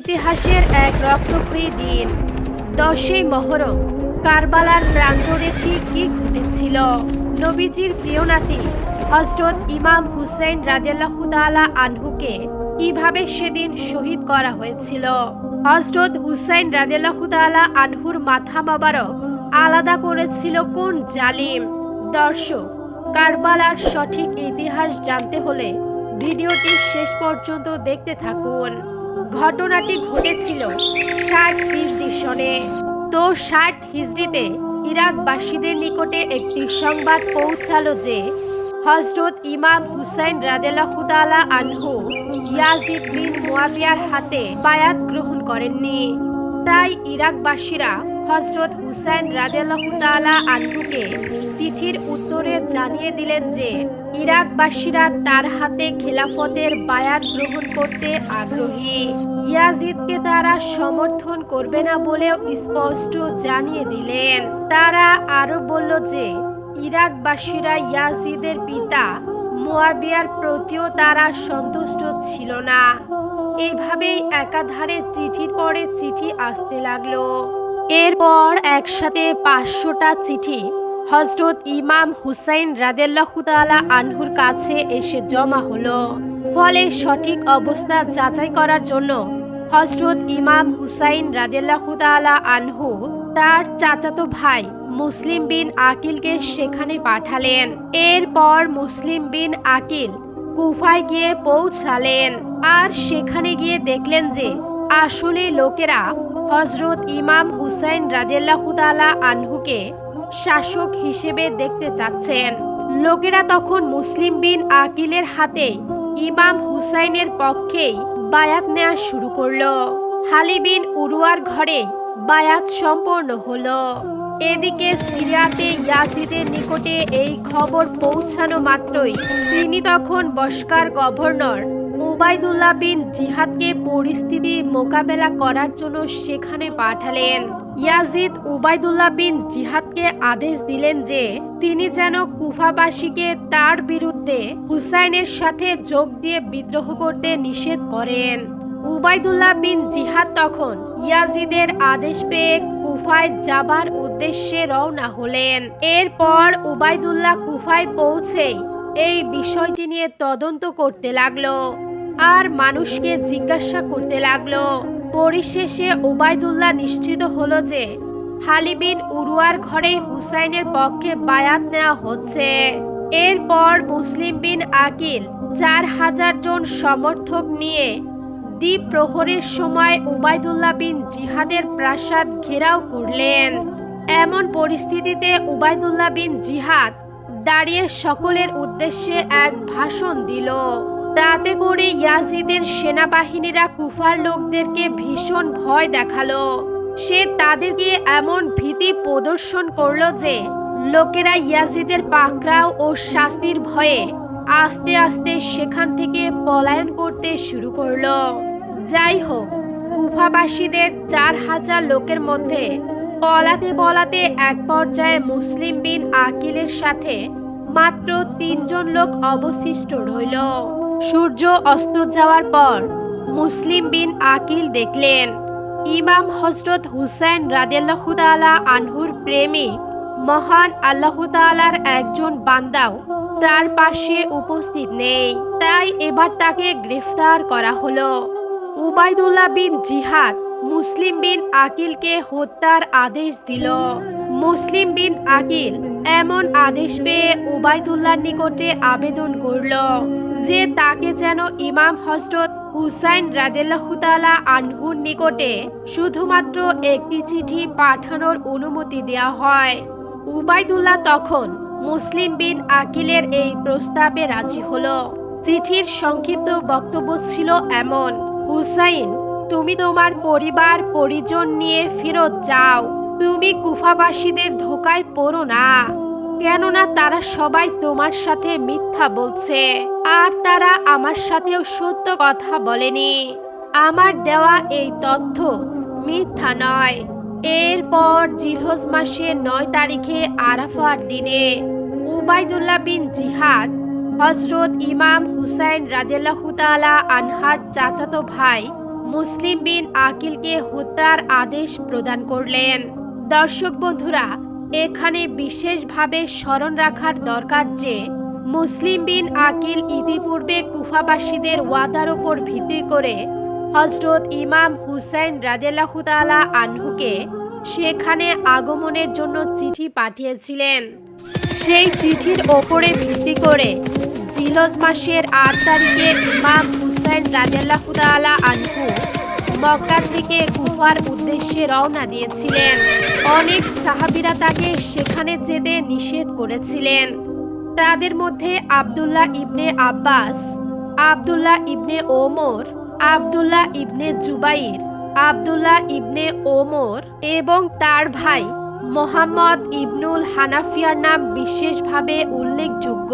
ইতিহাসের এক রক্তক্ষয়ী দিন। দশই মহরম, কারবালার প্রান্তরে ঠিক কি ঘটেছিল? নবীজির প্রিয় নাতি, হজরত ইমাম হুসেন রাজেল্লাহু তাআলা আনহুকে কীভাবে সেদিন শহীদ করা হয়েছিল? হজরত হুসেন রাজেল্লাহু তাআলা আনহুর মাথা মোবারক আলাদা করেছিল কোন জালিম? দর্শক, কারবালার সঠিক ইতিহাস জানতে হলে ভিডিওটি শেষ পর্যন্ত দেখতে থাকুন। ঘটনাটি ঘটেছিল ষাট হিজড়ি সনে। তো ষাট হিজড়িতে ইরাকবাসীদের নিকটে একটি সংবাদ পৌঁছালো যে হজরত ইমাম হুসাইন রাদেলাহুদালা আনহু ইয়াজিদ বিন মুয়াবিয়ার হাতে বায়াত গ্রহণ করেননি। তাই ইরাকবাসীরা হজরত হুসাইন রাদেলাহুতালা আনহুকে চিঠির উত্তরে জানিয়ে দিলেন যে, ইরাকবাসীরা তার হাতে খেলাফতের বায়াত গ্রহণ করতে আগ্রহী। ইয়াজিদকে তারা সমর্থন করবে না বলেও স্পষ্ট জানিয়ে দিলেন। তারা আরও বলল যে, ইরাকবাসীরা ইয়াজিদের পিতা মোয়াবিয়ার প্রতিও তারা সন্তুষ্ট ছিল না। এভাবেই একাধারে চিঠির পরে চিঠি আসতে লাগল। এরপর একসাথে পাঁচশোটা চিঠি হজরত ইমাম হুসাইন রাদেল্লাহুতালা আনহুর কাছে এসে জমা হলো। ফলে সঠিক অবস্থা যাচাই করার জন্য হজরত ইমাম হুসাইন রাদেল্লাহুতালা আনহু তার চাচাতো ভাই মুসলিম বিন আকিলকে সেখানে পাঠালেন। এরপর মুসলিম বিন আকিল কুফায় গিয়ে পৌঁছালেন আর সেখানে গিয়ে দেখলেন যে আসলে লোকেরা হজরত ইমাম হুসাইন রাজেল্লাহুতালা আনহুকে শাসক হিসেবে দেখতে চাচ্ছেন। লোকেরা তখন মুসলিম বিন আকিলের হাতে ইমাম হুসাইনের পক্ষেই বায়াত নেওয়া শুরু করল। হালিবিন উরুয়ার ঘরে বায়াত সম্পন্ন হলো। এদিকে সিরিয়াতে ইয়াজিদের নিকটে এই খবর পৌঁছানো মাত্রই তিনি তখন বস্কার গভর্নর উবাইদুল্লাহ বিন জিহাদকে পরিস্থিতি মোকাবেলা করার জন্য সেখানে পাঠালেন। ইয়াজিদ উবাইদুল্লাহ বিন জিহাদকে আদেশ দিলেন যে, তিনি যেন কুফাবাসীকে তার বিরুদ্ধে হুসাইনের সাথে যোগ দিয়ে বিদ্রোহ করতে নিষেধ করেন। উবাইদুল্লাহ বিন জিহাদ তখন ইয়াজিদের আদেশ পেয়ে কুফায় যাবার উদ্দেশ্যে রওনা হলেন। এরপর উবাইদুল্লাহ কুফায় পৌঁছেই এই বিষয়টি নিয়ে তদন্ত করতে লাগল। আর মানুষকে জিজ্ঞাসা করতে লাগল। পরিশেষে ওবায়দুল্লাহ নিশ্চিত হলো যে হালিবিন উরুয়ার ঘরেই হুসাইনের পক্ষে বায়াত নেওয়া হচ্ছে। এরপর মুসলিম বিন আকিল চার হাজার জন সমর্থক নিয়ে দ্বীপ প্রহরের সময় উবায়দুল্লাহ বিন জিহাদের প্রাসাদ ঘেরাও করলেন। এমন পরিস্থিতিতে উবায়দুল্লাহ বিন জিহাদ দাঁড়িয়ে সকলের উদ্দেশ্যে এক ভাষণ দিল। তাতে করে ইয়াজিদের সেনাবাহিনীরা কুফার লোকদেরকে ভীষণ ভয় দেখাল। সে তাদেরকে এমন ভীতি প্রদর্শন করল যে, লোকেরা ইয়াজিদের পাকড়াও ও শাস্তির ভয়ে আস্তে আস্তে সেখান থেকে পলায়ন করতে শুরু করল। যাই হোক, কুফাবাসীদের চার হাজার লোকের মধ্যে পলাতে পলাতে এক পর্যায়ে মুসলিম বিন আকিলের সাথে মাত্র তিনজন লোক অবশিষ্ট রইল। সূর্য অস্ত যাওয়ার পর মুসলিম বিন আকিল দেখলেন, ইমাম হজরত হুসেন রাদেল্লাহুতালা আনহুর প্রেমিক মহান আল্লাহতালার একজন বান্দাও তার পাশে উপস্থিত নেই। তাই এবার তাকে গ্রেফতার করা হলো। উবায়দুল্লাহ বিন জিহাদ মুসলিম বিন আকিলকে হত্যার আদেশ দিল। মুসলিম বিন আকিল এমন আদেশ পেয়ে উবাইদুল্লাহর নিকটে আবেদন করল। যে তাকে যেন ইমাম হজরত হুসাইন রাদেল্লাহুতালা আনহুর নিকটে শুধুমাত্র একটি চিঠি পাঠানোর অনুমতি দেওয়া হয়। উবাইদুল্লাহ তখন মুসলিম বিন আকিলের এই প্রস্তাবে রাজি হলো। চিঠির সংক্ষিপ্ত বক্তব্য ছিল এমন, হুসাইন, তুমি তোমার পরিবার পরিজন নিয়ে ফেরত যাও। তুমি কুফাবাসীদের ধোকায় পড়ো না। কেননা তারা সবাই তোমার সাথে মিথ্যা বলছে। আর তারা আমার সাথেও সত্য কথা বলেনি। আমার দেওয়া এই তথ্য মিথ্যা নয়। এরপর জিলহজ মাসের নয় তারিখে আরাফার দিনে উবাইদুল্লাহ বিন জিহাদ হজরত ইমাম হুসাইন রাদেলাহুতালা আনহার চাচাতো ভাই মুসলিম বিন আকিলকে হত্যার আদেশ প্রদান করলেন। দর্শক বন্ধুরা এখানে বিশেষভাবে স্মরণ রাখার দরকার যে, মুসলিম বিন আকিল ইতিপূর্বে কুফাবাসীদের ওয়াদার উপর ভিত্তি করে হজরত ইমাম হুসাইন রাজেলাহু তাআলা আনহুকে সেখানে আগমনের জন্য চিঠি পাঠিয়েছিলেন। সেই চিঠির ওপরে ভিত্তি করে জিলজ মাসের আট তারিখে ইমাম হুসাইন রাজেলাহু তাআলা আনহু মক্কা থেকে কুফার উদ্দেশ্যে রওনা দিয়েছিলেন। অনেক সাহাবিরা তাকে সেখানে যেতে নিষেধ করেছিলেন। তাদের মধ্যে আব্দুল্লাহ ইবনে আব্বাস, আব্দুল্লাহ ইবনে ওমর, আব্দুল্লাহ ইবনে জুবাইর, আব্দুল্লাহ ইবনে ওমর এবং তার ভাই মোহাম্মদ ইবনুল হানাফিয়ার নাম বিশেষভাবে উল্লেখযোগ্য।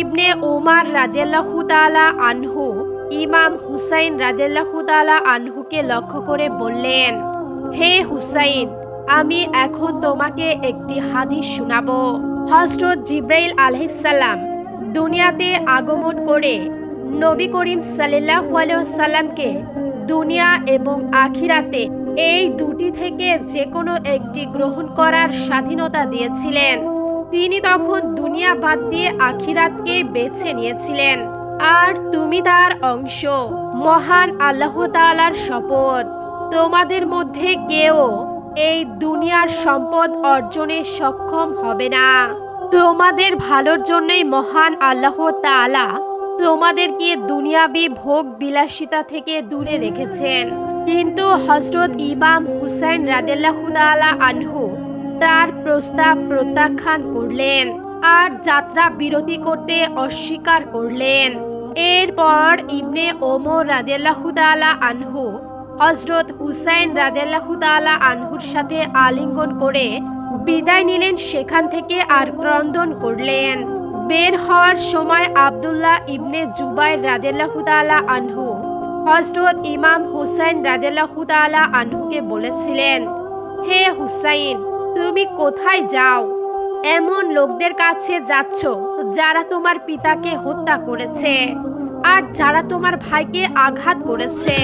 ইবনে ওমার রাদেল্লাহু তাআলা আনহু ইমাম হুসাইন রাদেল্লাহু তাআলা আনহুকে লক্ষ্য করে বললেন, হে হুসাইন, আমি এখন তোমাকে একটি হাদিস শোনাবো। হজরত জিব্রাইল আলহিসাল্লাম দুনিয়াতে আগমন করে নবী করিম আলাইহি সাল্লামকে দুনিয়া এবং আখিরাতে এই দুটি থেকে যে কোনো একটি গ্রহণ করার স্বাধীনতা দিয়েছিলেন। তিনি তখন দুনিয়া বাদ দিয়ে আখিরাতকে বেছে নিয়েছিলেন। আর তুমি তার অংশ। মহান আল্লাহ তাআলার শপথ। তোমাদের মধ্যে কেউ এই দুনিয়ার সম্পদ অর্জনে সক্ষম হবে না। তোমাদের ভালোর জন্যই মহান আল্লাহ তাআলা তোমাদেরকে দুনিয়াবি ভোগ বিলাসিতা থেকে দূরে রেখেছেন। কিন্তু হজরত ইমাম হুসাইন রাদেল্লাহু আনহু তার প্রস্তাব প্রত্যাখ্যান করলেন। আর যাত্রা বিরতি করতে অস্বীকার করলেন। এরপর ইবনে ওমর রাদেল্লাহু তাআলা আনহু হজরত হুসাইন রাদেল্লাহু তাআলা আনহুর সাথে আলিঙ্গন করে বিদায় নিলেন, সেখান থেকে আর ক্রন্দন করলেন। বের হওয়ার সময় আব্দুল্লাহ ইবনে জুবাইর রাদেল্লাহু তাআলা আনহু হজরত ইমাম হুসাইন রাদেল্লাহু তাআলা আনহুকে বলেছিলেন, হে হুসাইন, তুমি কোথায় যাও? এমন লোকদের কাছে যাচ্ছ যারা তোমার পিতাকে হত্যা করেছে আর যারা তোমার ভাইকে আঘাত করেছে।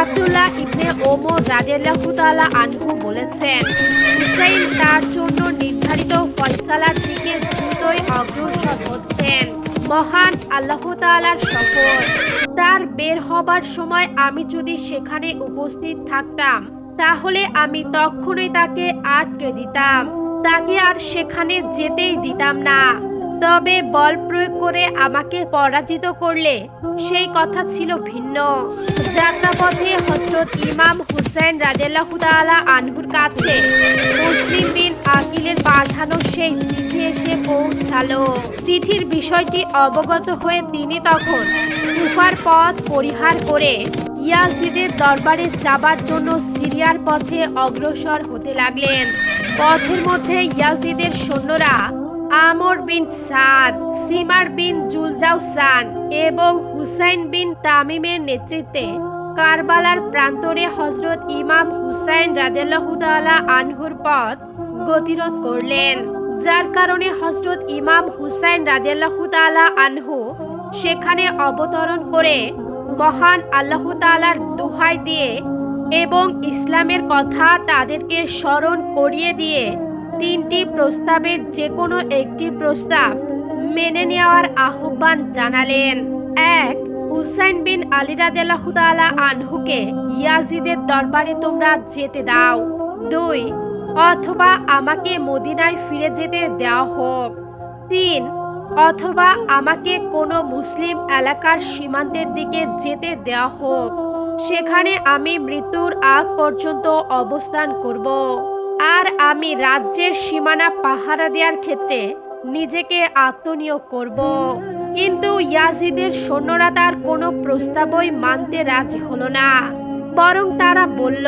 আব্দুল্লাহ ইবনে ওমর রাদিয়াল্লাহু তাআলা আনহু বলেছেন, হুসাইন তার জন্য নির্ধারিত ফয়সালার দিকে দ্রুতই অগ্রসর হচ্ছেন। মহান আল্লাহ তাআলার শপথ। তার বের হবার সময় আমি যদি সেখানে উপস্থিত থাকতাম, তাহলে আমি তখনই তাকে আটকে দিতাম। তাকে আর সেখানে যেতেই দিতাম না। তবে বল প্রয়োগ করে আমাকে পরাজিত করলে সেই কথা ছিল ভিন্ন। যাত্রাপথে হজরত ইমাম হুসেন রাজেল্লাহু তাআলা আনহুর কাছে মুসলিম বিন আকিলের পাঠানো সেই চিঠি এসে পৌঁছালো। চিঠির বিষয়টি অবগত হয়ে তিনি তখন কুফার পথ পরিহার করে ইয়াজিদের দরবারে যাবার জন্য সিরিয়ার পথে অগ্রসর হতে লাগলেন। পথের মধ্যে ইয়াজিদের সৈন্যরা আমর বিন সাদ, সিমার বিন জুলজাউসান এবং হুসাইন বিন তামিমের নেতৃত্বে কারবালার প্রান্তরে হজরত ইমাম হুসাইন রাদেল্লাহু তাআলা আনহুর পথ গতিরোধ করলেন, যার কারণে হজরত ইমাম হুসাইন রাদেল্লাহু তাআলা আনহু সেখানে অবতরণ করে মহান আল্লাহ তাআলার দোহাই দিয়ে এবং ইসলামের কথা তাদেরকে স্মরণ করিয়ে দিয়ে তিনটি প্রস্তাবের যে কোনো একটি প্রস্তাব মেনে নেওয়ার আহ্বান জানালেন। এক, হুসাইন বিন আলী আনহুকে ইয়াজিদের দরবারে তোমরা যেতে দাও। দুই, অথবা আমাকে মদিনায় ফিরে যেতে দেওয়া হোক। তিন অথবা আমাকে কোনো মুসলিম এলাকার সীমান্তের দিকে যেতে দেওয়া হোক। সেখানে আমি মৃত্যুর আগ পর্যন্ত অবস্থান করব। আর আমি রাজ্যের সীমানা পাহারা দেওয়ার ক্ষেত্রে নিজেকে আত্মনিয়োগ করব। কিন্তু ইয়াজিদের সৈন্যরা তার কোনো প্রস্তাবই মানতে রাজি হলো না। বরং তারা বলল,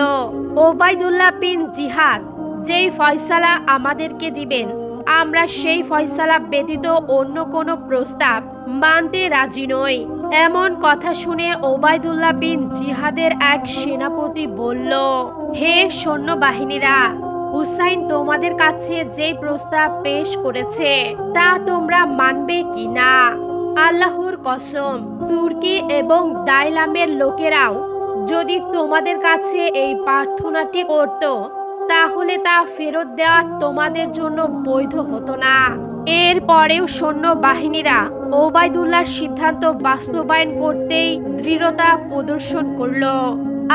ওবায়দুল্লাহ বিন জিহাদ, যেই ফয়সালা আমাদেরকে দিবেন আমরা সেই ফয়সালা ব্যতীত অন্য কোনো প্রস্তাব মানতে রাজি নই। এমন কথা শুনে ওবায়দুল্লাহ বিন জিহাদের এক সেনাপতি বলল, হে সৈন্যবাহিনীরা, হুসাইন তোমাদের কাছে যে প্রস্তাব পেশ করেছে, তা তোমরা মানবে কি না? আল্লাহর কসম, তুর্কি এবং দাইলামের লোকেরাও যদি তোমাদের কাছে এই প্রার্থনাটি করত তাহলে তা ফেরত দেওয়া তোমাদের জন্য বৈধ হতো না। এর পরেও সৈন্য বাহিনীরা ওবায়দুল্লাহর সিদ্ধান্ত বাস্তবায়ন করতেই দৃঢ়তা প্রদর্শন করল।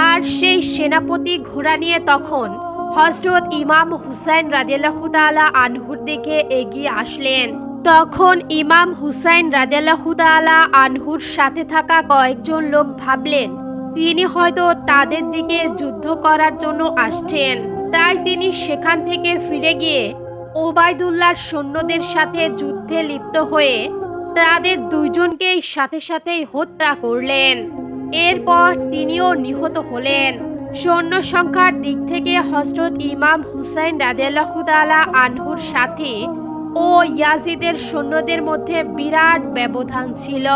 আর সেই সেনাপতি ঘোড়া নিয়ে তখন হজরত ইমাম হুসাইন রাজিয়াল্লাহু তাআলা আনহুর দিকে এগিয়ে আসলেন। তখন ইমাম হুসাইন রাজিয়াল্লাহু তাআলা আনহুর সাথে থাকা কয়েকজন লোক ভাবলেন, তিনি হয়তো তাদের দিকে যুদ্ধ করার জন্য আসছেন। তাই তিনি সেখান থেকে ফিরে গিয়ে ওবায়দুল্লাহর সৈন্যদের সাথে যুদ্ধে লিপ্ত হয়ে তাদের দুইজনকেই সাথে সাথেই হত্যা করলেন। এরপর তিনিও নিহত হলেন। সৈন্য সংখ্যার দিক থেকে হজরত ইমাম হুসাইন রাদেলাহু তাআলা আনহুর সাথে ও ইয়াজিদের সৈন্যদের মধ্যে বিরাট ব্যবধান ছিল।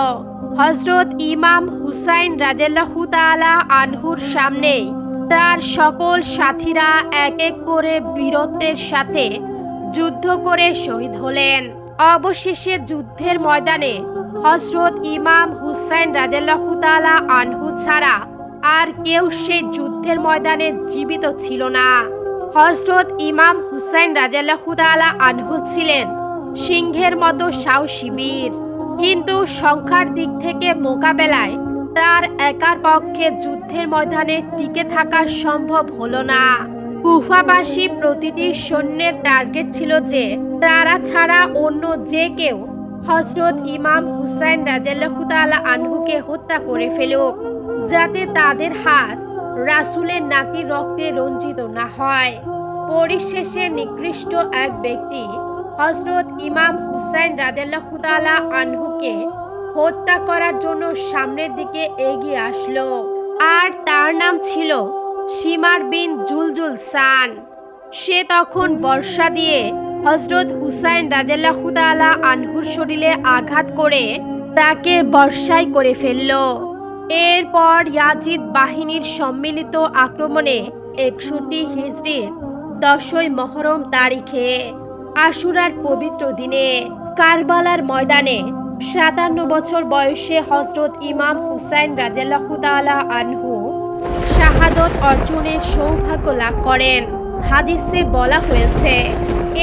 হজরত ইমাম হুসাইন রাদেলাহু তাআলা আনহুর সামনেই তার সকল সাথীরা এক এক করে বীরত্বের সাথে যুদ্ধ করে শহীদ হলেন। অবশেষে যুদ্ধের ময়দানে হজরত ইমাম হুসাইন রাদেলাহু তাআলা আনহু ছাড়া আর কেউ সে যুদ্ধের ময়দানে জীবিত ছিল না। হজরত ইমাম হুসাইন রাদেলাহু তাআলা আনহু ছিলেন সিংহের মতো সাহসী বীর। কিন্তু সংখ্যার দিক থেকে মোকাবেলায় তার একার পক্ষে যুদ্ধের ময়দানে টিকে থাকা সম্ভব হলো না। কুফাবাসী প্রতিটি সৈন্যের টার্গেট ছিল যে তারা ছাড়া অন্য যে কেউ হজরত ইমাম হুসাইন রাজু তাআলা আনহুকে হত্যা করে ফেলুক, যাতে তাদের হাত রাসূলের নাতি রক্তে রঞ্জিত না হয়। পরিশেষে নিকৃষ্ট এক ব্যক্তি হজরত ইমাম হুসাইন রাদেল্লাহু তাআলা আনহুকে হত্যা করার জন্য সামনের দিকে এগিয়ে আসলো। আর তার নাম ছিল সীমার বিন জুলজুল সান। সে তখন বর্ষা দিয়ে হজরত হুসাইন রাদেল্লাহু তাআলা আনহুর শরীরে আঘাত করে তাকে বর্ষাই করে ফেলল। এরপর ইয়াজিদ বাহিনীর সম্মিলিত আক্রমণে একষট্টি হিজড়ির দশই মহরম তারিখে আশুরার পবিত্র দিনে কারবালার ময়দানে সাতান্ন বছর বয়সে হজরত ইমাম হুসাইন রাজেল্লাহু তাআলা আনহু শাহাদত অর্জনের সৌভাগ্য লাভ করেন। হাদিসে বলা হয়েছে,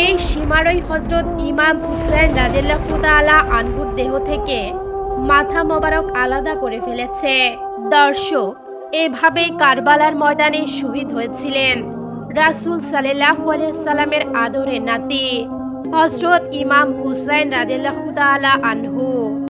এই সীমারই হজরত ইমাম হুসাইন রাজেল্লাহু তাআলা আনহুর দেহ থেকে মাথা মোবারক আলাদা করে ফেলেছে। দর্শক এভাবে কারবালার ময়দানে শহীদ হয়েছিলেন রাসূল আলাইহি সাল্লামের আদরের নাতি। হজরত ইমাম হুসাইন রাজিল্লাহ আনহু।